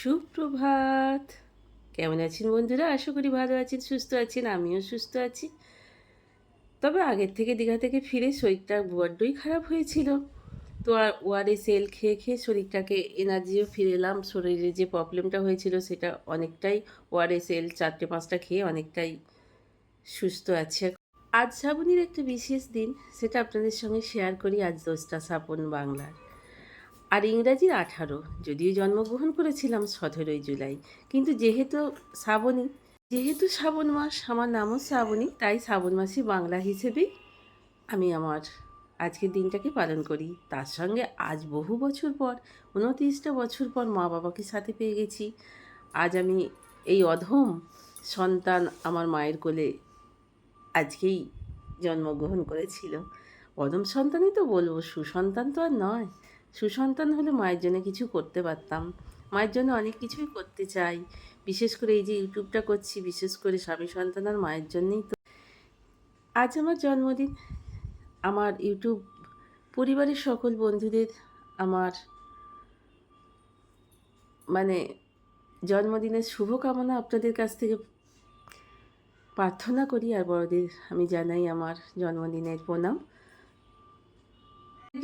সুপ্রভাত। কেমন আছেন বন্ধুরা? আশা করি ভালো আছেন, সুস্থ আছেন, আমিও সুস্থ আছি। তবে আগের থেকে দীঘা থেকে ফিরে শরীরটা বড্ডই খারাপ হয়েছিল। তো আর ওয়ারে সেল খেয়ে খেয়ে শরীরটাকে এনার্জিও ফিরে এলাম। শরীরে যে প্রবলেমটা হয়েছিল সেটা অনেকটাই ওয়ারে সেল, চারটে পাঁচটা খেয়ে অনেকটাই সুস্থ আছে। আজ শ্রাবণীর একটা বিশেষ দিন, সেটা আপনাদের সঙ্গে শেয়ার করি আজ দোসরা শ্রাবণ বাংলার। আর ইংরাজির আঠারো, যদিও জন্মগ্রহণ করেছিলাম সতেরোই জুলাই, কিন্তু যেহেতু শ্রাবণী, যেহেতু শ্রাবণ মাস, আমার নামও শ্রাবণী, তাই শ্রাবণ মাসই বাংলা হিসেবেই আমি আমার আজকের দিনটাকে পালন করি। তার সঙ্গে আজ বহু বছর পর, উনত্রিশটা বছর পর মা বাবাকে সাথে পেয়ে গেছি। আজ আমি এই অধম সন্তান আমার মায়ের কোলে আজকেই জন্মগ্রহণ করেছিল অধম সন্তানই তো বলব, সুসন্তান তো আর নয়। সুসন্তান হলে মায়ের জন্য কিছু করতে পারতাম। মায়ের জন্য অনেক কিছুই করতে চাই। বিশেষ করে এই যে ইউটিউবটা করছি, বিশেষ করে স্বামী সন্তান আর মায়ের জন্যই তো। আজ আমার জন্মদিন। আমার ইউটিউব পরিবারের সকল বন্ধুদের আমার মানে জন্মদিনের শুভকামনা আপনাদের কাছ থেকে প্রার্থনা করি আর বড়দের আমি জানাই আমার জন্মদিনের প্রণাম।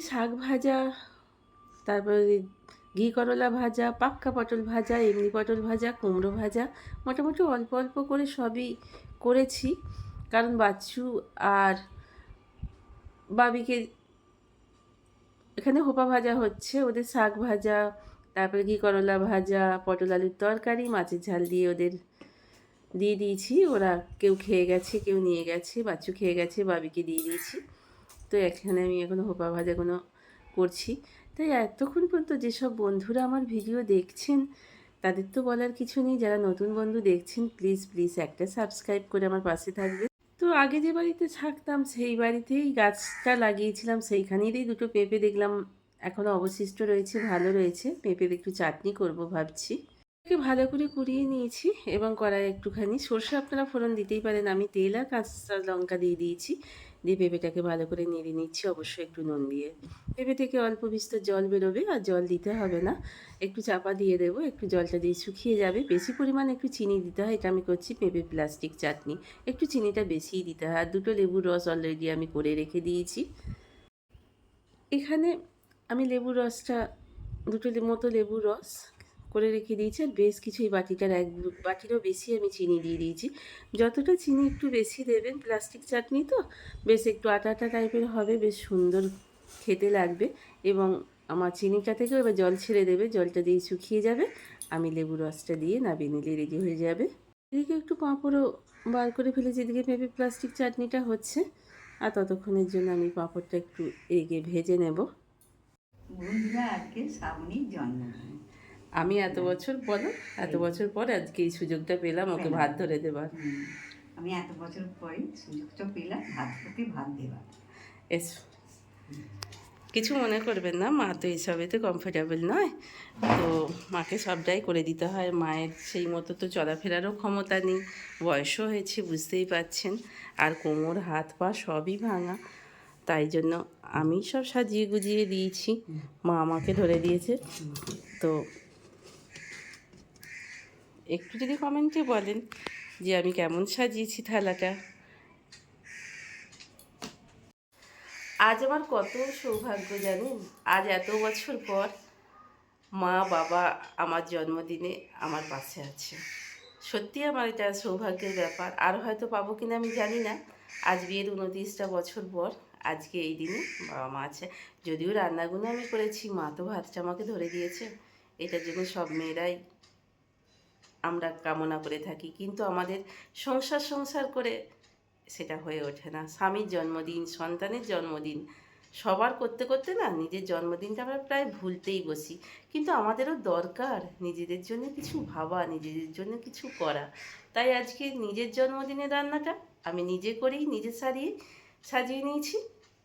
শাক ভাজা তারপরে ঘি করলা ভাজা, পাক্কা পটল ভাজা, এমনি পটল ভাজা, কুমড়ো ভাজা, মোটামুটি অল্প অল্প করে সবই করেছি। কারণ বাচ্চু আর বাবিকে এখানে হোপা ভাজা হচ্ছে, ওদের শাক ভাজা, তারপরে ঘি করলা ভাজা, পটল আলুর তরকারি, মাছের ঝাল দিয়ে ওদের দিয়ে দিয়েছি। ওরা কেউ খেয়ে গেছে, কেউ নিয়ে গেছে, বাচ্চু খেয়ে গেছে, বাবিকে দিয়ে দিয়েছি। তো এখানে আমি এখন হোপা ভাজাগুলো করছি। তাই এতক্ষণ পর্যন্ত যেসব বন্ধুরা আমার ভিডিও দেখছেন, তাদের তো বলার কিছু নেই। যারা নতুন বন্ধু দেখছেন প্লিজ প্লিজ একটা সাবস্ক্রাইব করে আমার পাশে থাকবে তো আগে যে বাড়িতে থাকতাম, সেই বাড়িতেই গাছটা লাগিয়েছিলাম। সেইখানেরই দুটো পেঁপে দেখলাম। এখনও অবশিষ্ট রয়েছে, ভালো রয়েছে। পেঁপের একটু চাটনি করব ভাবছি। এটাকে ভালো করে কুড়িয়ে নিয়েছি এবং কড়াই একটুখানি সর্ষে আপনারা ফোড়ন দিতেই পারেন। আমি তেল আর কাঁচা লঙ্কা দিয়ে দিয়েছি। দিয়ে পেঁপেটাকে ভালো করে নেড়ে নিচ্ছি, অবশ্যই একটু নুন দিয়ে। পেঁপে থেকে অল্প বিস্তর জল বেরোবে, আর জল দিতে হবে না। একটু চাপা দিয়ে দেবো, একটু জলটা দিয়ে শুকিয়ে যাবে। বেশি পরিমাণ একটু চিনি দিতে হয়, এটা আমি করছি পেঁপে প্লাস্টিক চাটনি। একটু চিনিটা বেশিই দিতে হয়, আর দুটো লেবুর রস অলরেডি আমি করে রেখে দিয়েছি। এখানে আমি লেবুর রসটা, দুটো মতো লেবুর রস করে রেখে দিয়েছি আর বেশ কিছু এই বাটিটার এক বাটিরও বেশি আমি চিনি দিয়ে দিয়েছি। যতটা চিনি একটু বেশি দেবেন, প্লাস্টিক চাটনি তো। বেশ একটু আটা আটা টাইপের হবে, বেশ সুন্দর খেতে লাগবে এবং আমার চিনিটা থেকেও এবার জল ছেড়ে দেবে, জলটা দিয়ে শুকিয়ে যাবে। আমি লেবু রসটা দিয়ে নামিয়ে নিলে রেডি হয়ে যাবে। এদিকে একটু পাঁপড়ও বার করে ফেলেছি, এদিকে ভেবে প্লাস্টিক চাটনিটা হচ্ছে। আর ততক্ষণের জন্য আমি পাঁপড়টা একটু এদিকে ভেজে নেব। বন্ধুরা, আজকে শ্রাবণীর জন্মদিন। আমি এত বছর পর এত বছর পর আজকে এই সুযোগটা পেলাম ওকে ভাত ধরে দেবার। আমি এত বছর পরে সুযোগটা পেলাম ভাত ওকে ভাত এস। কিছু মনে করবেন না মা তো এসবেতে কমফোর্টেবল নয়। তো মাকে সবটাই করে দিতে হয় মায়ের সেই মতো তো চলাফেরারও ক্ষমতা নেই বয়সও হয়েছে বুঝতেই পাচ্ছেন আর কোমর হাত পা সবই ভাঙা। তাই জন্য আমি সব সাজিয়ে গুজিয়ে দিয়েছি। মা আমাকে ধরে দিয়েছে। তো একটু যদি কমেন্টে বলেন যে আমি কেমন সাজিয়েছি থালাটা। আজ আমার কত সৌভাগ্য জানেন? আজ এত বছর পর মা, বাবা আমার জন্মদিনে আমার পাশে আছে। সত্যি আমার এটা সৌভাগ্যের ব্যাপার। আর হয়তো পাবো কিনা আমি জানি না। আজ বিয়ের উনত্রিশটা বছর পর আজকে এই দিনে বাবা মা আছে। যদিও রান্নাগুলো আমি করেছি, মা তো ভাতটা আমাকে ধরে দিয়েছে। এটার জন্য সব মেয়েরাই আমরা কামনা করে থাকি, কিন্তু আমাদের সংসার সংসার করে সেটা হয়ে ওঠে না। স্বামীর জন্মদিন, সন্তানের জন্মদিন, সবার করতে করতে না নিজের জন্মদিনটা আমরা প্রায় ভুলতেই বসি। কিন্তু আমাদেরও দরকার নিজেদের জন্য কিছু ভাবা, নিজেদের জন্য কিছু করা। তাই আজকে নিজের জন্মদিনের রান্নাটা আমি নিজে করেই নিজে সারিয়ে সাজিয়ে নিয়েছি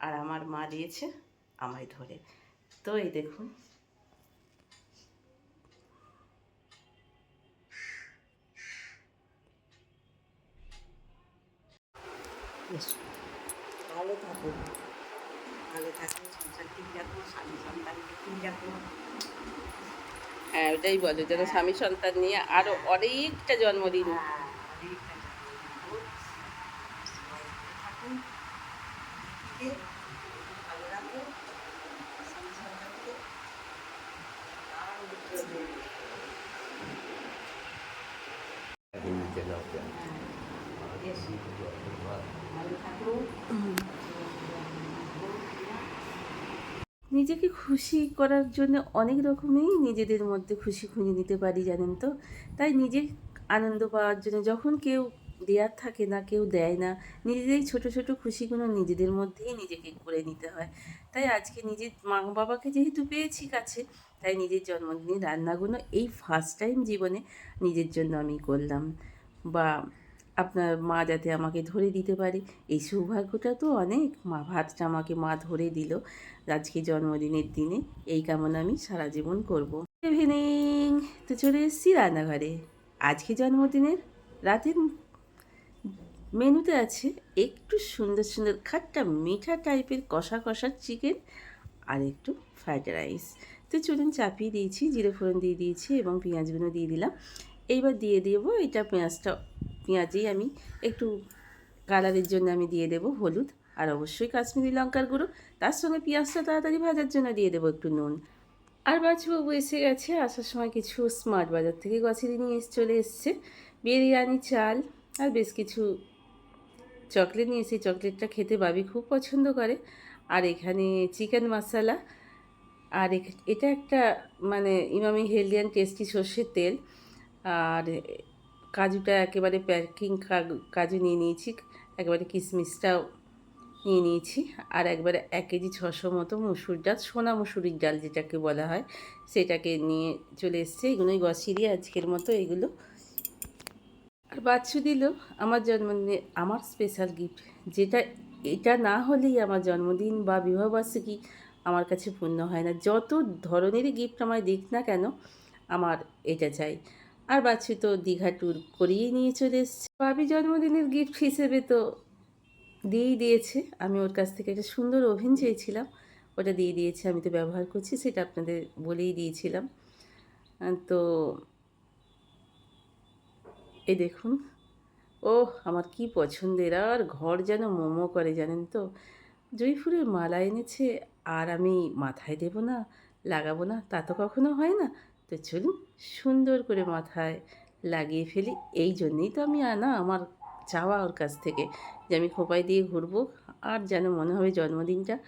আর আমার মা দিয়েছে আমায় ধরে। তো এই দেখুন। ভালো থাকুন। ভালো সংসার ঠিক স্বামী সন্তানকে ঠিক হ্যাঁ ওটাই বলে যেন স্বামী সন্তান নিয়ে আরও অনেকটা জন্মদিন হ্যাঁ, অনেকটা জন্মদিন হোক। থাকুন। দিদিকে ভালো রাখো। স্বামী সন্তানকে। আর উজ্জ্বল হোক। হিন্দিতে নাও হ্যাঁ, বেশ। ভালো থাকো। নিজেকে খুশি করার জন্য অনেক রকমেই নিজেদের মধ্যে খুশি খুঁজে নিতে পারি, জানেন তো? তাই নিজে আনন্দ পাওয়ার জন্য যখন কেউ দেওয়ার থাকে না, কেউ দেয় না, নিজেদের ছোট ছোট খুশিগুলো নিজেদের মধ্যেই নিজেকে করে নিতে হয়। তাই আজকে নিজের মা বাবাকে যেহেতু পেয়েছি কাছে, তাই নিজের জন্মদিনের রান্নাগুলো এই ফার্স্ট টাইম জীবনে নিজের জন্য আমি করলাম। বা আপনার মা যাতে আমাকে ধরে দিতে পারে। এই সৌভাগ্যটা তো অনেক। মা ভাতটা আমাকে মা ধরে দিল আজকে জন্মদিনের দিনে। এই কামনা আমি সারা জীবন করব। ইভিনিং তো চলে এসেছি রান্নাঘরে। আজকে জন্মদিনের রাতের মেনুতে আছে একটু সুন্দর সুন্দর খাট্টা মিঠা টাইপের কষা কষা চিকেন আর একটু ফ্রাইড রাইস। তো চলুন চাপিয়ে দিয়েছি, জিরে ফোড়ন দিয়ে দিয়েছি এবং পেঁয়াজগুলো দিয়ে দিলাম। এইবার দিয়ে দেবো এটা পেঁয়াজটা পেঁয়াজেই আমি একটু কালারের জন্য আমি দিয়ে দেবো হলুদ আর অবশ্যই কাশ্মীরি লঙ্কার গুঁড়ো। তার সঙ্গে পেঁয়াজটা তাড়াতাড়ি ভাজার জন্য দিয়ে দেবো একটু নুন। আর বাচ্চাবাবু এসে গেছে, আসার সময় কিছু স্মার্ট বাজার থেকে গছিরি নিয়ে এসে চলে এসছে। বিরিয়ানি, চাল আর বেশ কিছু চকলেট নিয়ে সেই চকলেটটা খেতে বাবি খুব পছন্দ করে। আর এখানে চিকেন মশলা আর এটা একটা মানে ইমামি হেলদি অ্যান্ড টেস্টি সর্ষের তেল। আর কাজুটা একেবারে প্যাকিং কাজু নিয়ে নিয়েছি, একেবারে কিশমিশটাও নিয়ে নিয়েছি, আর একবারে এক কেজি ছশো মতো মুসুর ডাল, সোনা মুসুরির ডাল যেটাকে বলা হয়, সেটাকে নিয়ে চলে এসছে, এগুলোই গছিরি আজকের মতো এগুলো। আর বাচ্চু দিল আমার জন্মদিনে আমার স্পেশাল গিফট যেটা, এটা না হলেই আমার জন্মদিন বা বিবাহবার্ষিকী আমার কাছে পূর্ণ হয় না। যত ধরনেরই গিফট আমায় দিক না কেন, আমার এটা চাই। আর বাচ্চু তো দীঘা ট্যুর করিয়ে নিয়ে চলে এসছে। ভাবি জন্মদিনের গিফট হিসেবে তো দিয়েই দিয়েছে। আমি ওর কাছ থেকে একটা সুন্দর ওভেন চেয়েছিলাম। ওটা দিয়ে দিয়েছে, আমি তো ব্যবহার করছি, সেটা আপনাদের বলেই দিয়েছিলাম। তো এ দেখুন ও আমার কি পছন্দের, আর ঘর যেন মোমো করে জানেন তো। জয়পুরের মালা এনেছে, আর আমি মাথায় দেব না, লাগাবো না, তা তো কখনো হয় না। তো চলুন সুন্দর করে মাথায় লাগিয়ে ফেলি। এই জন্যেই তো আমি আনা আমার চাওয়া ওর কাছ থেকে যে আমি খোপায় দিয়ে ঘুরবো আর যেন মনে হবে জন্মদিনটা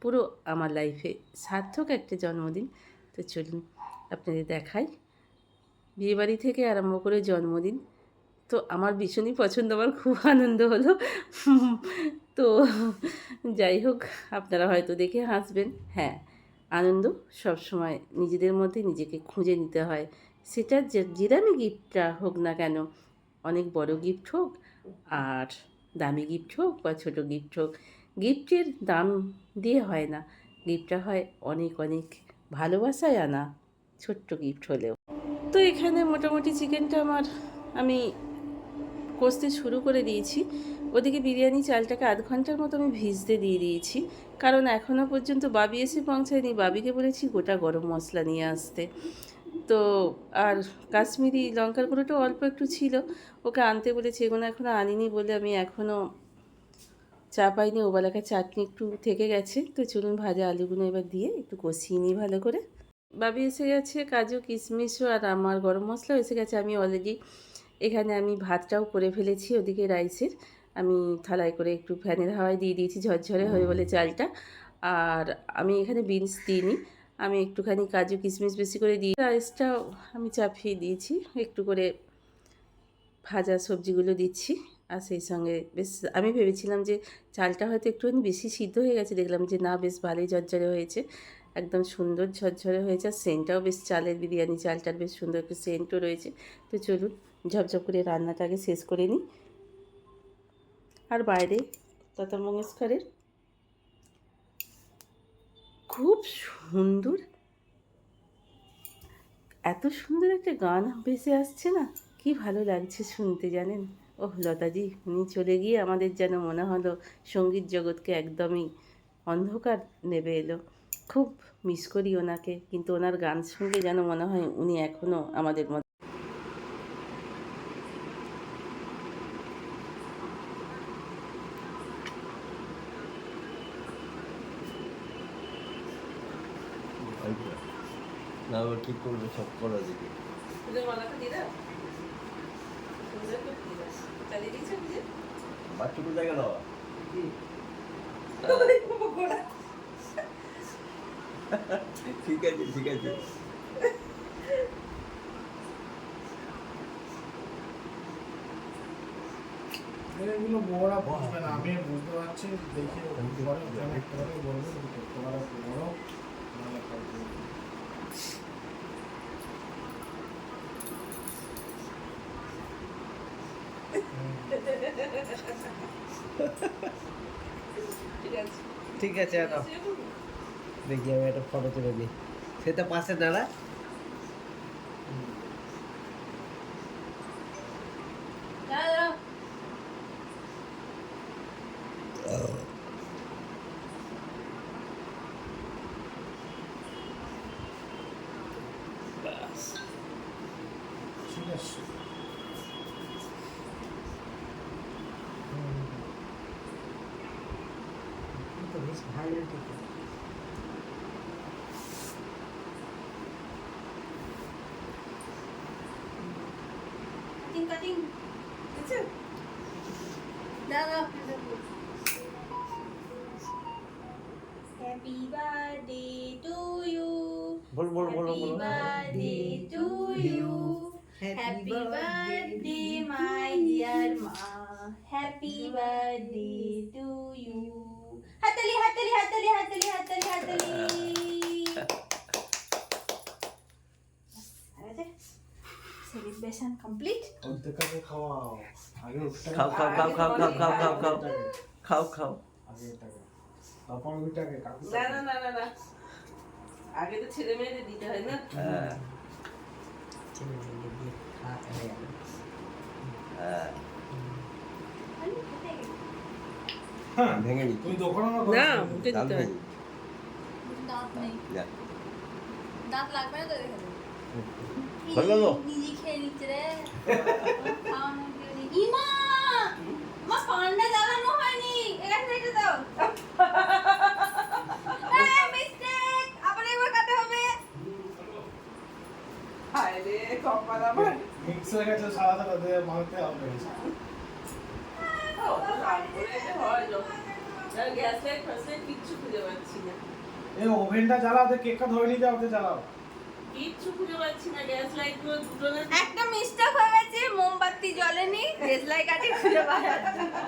পুরো আমার লাইফে সার্থক একটা জন্মদিন। তো চলুন আপনাদের দেখাই। বিয়েবাড়ি থেকে আরম্ভ করে জন্মদিন। তো আমার ভীষণই পছন্দ, আমার খুব আনন্দ হলো। তো যাই হোক, আপনারা হয়তো দেখে হাসবেন। হ্যাঁ আনন্দ সব সময় নিজেদের মধ্যে নিজেকে খুঁজে নিতে হয়। সেটা যে যেরামই গিফটটা হোক না কেন, অনেক বড় গিফট হোক আর দামি গিফট হোক বা ছোট গিফট হোক, গিফটের দাম দিয়ে হয় না। গিফটটা হয় অনেক অনেক ভালোবাসায় আনা ছোট্ট গিফট হলেও। তো এখানে মোটামুটি চিকেনটা আমার আমি কষতে শুরু করে দিয়েছি। ওদিকে বিরিয়ানি চালটাকে আধ ঘণ্টার মতো আমি ভিজতে দিয়ে দিয়েছি। কারণ এখনও পর্যন্ত বাবি এসে পৌঁছায়নি। বাবিকে বলেছি গোটা গরম মশলা নিয়ে আসতে। তো আর কাশ্মীরি লঙ্কার গুঁড়োটা অল্প একটু ছিল। ওকে আনতে বলেছি, এগুলো এখনও আনিনি বলে আমি এখনও চা পাইনি। ওবেলাকার চাটনি একটু থেকে গেছে। তো চলুন ভাজা আলুগুলো এবার দিয়ে একটু কষিয়ে নিই ভালো করে। বাবি এসে গেছে, কাজু, কিশমিশও আর আমার গরম মশলাও এসে গেছে। আমি অলরেডি এখানে আমি ভাতটাও করে ফেলেছি ওদিকে রাইসের। আমি থালায় করে একটু ফ্যানের হাওয়ায় দিয়ে দিয়েছি ঝরঝরে হয়ে বলে চালটা। আর আমি এখানে বিনস দিইনি। আমি একটুখানি কাজু কিশমিশ বেশি করে দিই রাইসটাও আমি চাপিয়ে দিয়েছি। একটু করে ভাজা সবজিগুলো দিচ্ছি। আর সেই সঙ্গে বেশ আমি ভেবেছিলাম যে চালটা হয়তো একটুখানি বেশি সিদ্ধ হয়ে গেছে দেখলাম যে না বেশ ভালোই ঝরঝরে হয়েছে। একদম সুন্দর ঝরঝরে হয়েছে। আর সেন্টটাও বেশ চালের বিরিয়ানি চালটার বেশ সুন্দর একটা সেন্টও রয়েছে। তো চলুন ঝপঝপ করে রান্নাটা আগে শেষ করে নিই। আর বাইরে তথা মঙ্গেশকরের খুব সুন্দর, এত সুন্দর একটা গান ভেসে আসছে না? কি ভালো লাগছে শুনতে জানেন? ওহ, লতাজি, উনি চলে গিয়ে আমাদের যেন মনে হলো সংগীত জগৎকে একদমই অন্ধকার নেবে এলো। খুব মিস করি ওনাকে, কিন্তু ওনার গান শুনলে যেন মনে হয় উনি এখনও আমাদের মধ্যে না আবার কি করবে সব করা দিকে বাচ্চা কোথায় গেল ঠিক আছে ঠিক আছে। এগুলো বড়রা বুঝবে না আমি বুঝতে পারছি দেখে পরে ওখানে পরে বলব তোমরা বড় নাহলে ঠিক আছে দেখি আমি একটা ফটো তুলে দিই। সে তো পাশে দাঁড়া ঠিক আছে তো বেশ ভালো দেখে কাটিং কাটিং বুঝছ দাদা হ্যাপি বার্থডে টু ইউ বল বল বল happy ball birthday to you happy birthday my dear মা হ্যাপি বার্থডে টু খাওয়াও আগে ওটাকে খাও খাও খাও খাও খাও খাও খাও খাও খাও খাও আগে এটাকে তারপর ওইটাকে কাকু না না না না না আগে তো ছেলে মেয়েদের দিতে হয় না হ্যাঁ হ্যাঁ ভেঙে নি তুমি দোকানে না না ওকে দিতে হয় দাঁত নেই দাঁত লাগবে না তো দেখে দেবো। হয়ে নিজে খেয়ে নিচ্ছে রে নেই। ইমা! মা, পান্ডা জ্বালানো হয়নি। এখানে রেখে দাও। এই, আবার একবার কাটা হবে। হায় রে কপাল আমার মিক্স হয়ে গেছে সারা সারা দিয়ে মারতে হবে গ্যাস লাইট ফার্স্ট লাইট কিচ্ছু খুঁজে পাচ্ছি না। এই ওভেনটা জ্বালাও কেকটা ধরে নিয়ে যাও ওতে জ্বালাও। কিচ্ছু খুঁজে পাচ্ছি না গ্যাস লাইটগুলো দুটো না। একটা মিস্টেক হয়ে গেছে মোমবাতি জ্বলেনি দেশলাই কাঠি খুঁজে পাওয়া যাচ্ছে না।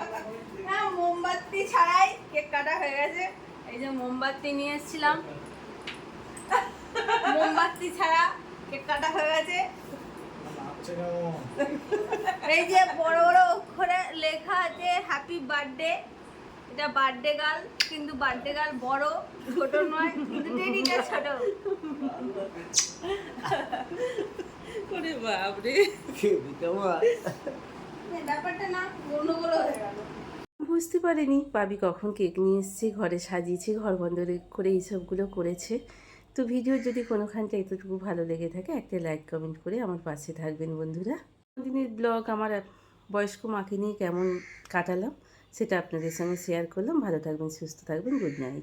হ্যাঁ মোমবাতি ছাড়াই কেক কাটা হয়ে গেছে। এই যে মোমবাতি নিয়ে এসেছিলাম। মোমবাতি ছাড়া কেক কাটা হয়ে গেছে। এই যে বড় বড় অক্ষরে লেখা আছে হ্যাপি বার্থডে এটা বার্থডে গার্ল কিন্তু বার্থডে গার্ল বড় ছোট নয় কিন্তু টেডিটা ছোট। ওরে বাপ রে ব্যাপারটা না গন্ডগোল হয়ে গেল। বুঝতে পারিনি পাবি কখন কেক নিয়ে এসছে ঘরে সাজিয়েছে ঘর বন্ধ করে এইসবগুলো করেছে। তো ভিডিও যদি কোনোখানটা এতটুকু ভালো লেগে থাকে একটা লাইক কমেন্ট করে আমার পাশে থাকবেন বন্ধুরা। দিনের ব্লগ আমার বয়স্ক মাকে নিয়ে কেমন কাটালাম। সেটা আপনাদের সঙ্গে শেয়ার করলাম। ভালো থাকবেন সুস্থ থাকবেন গুড নাইট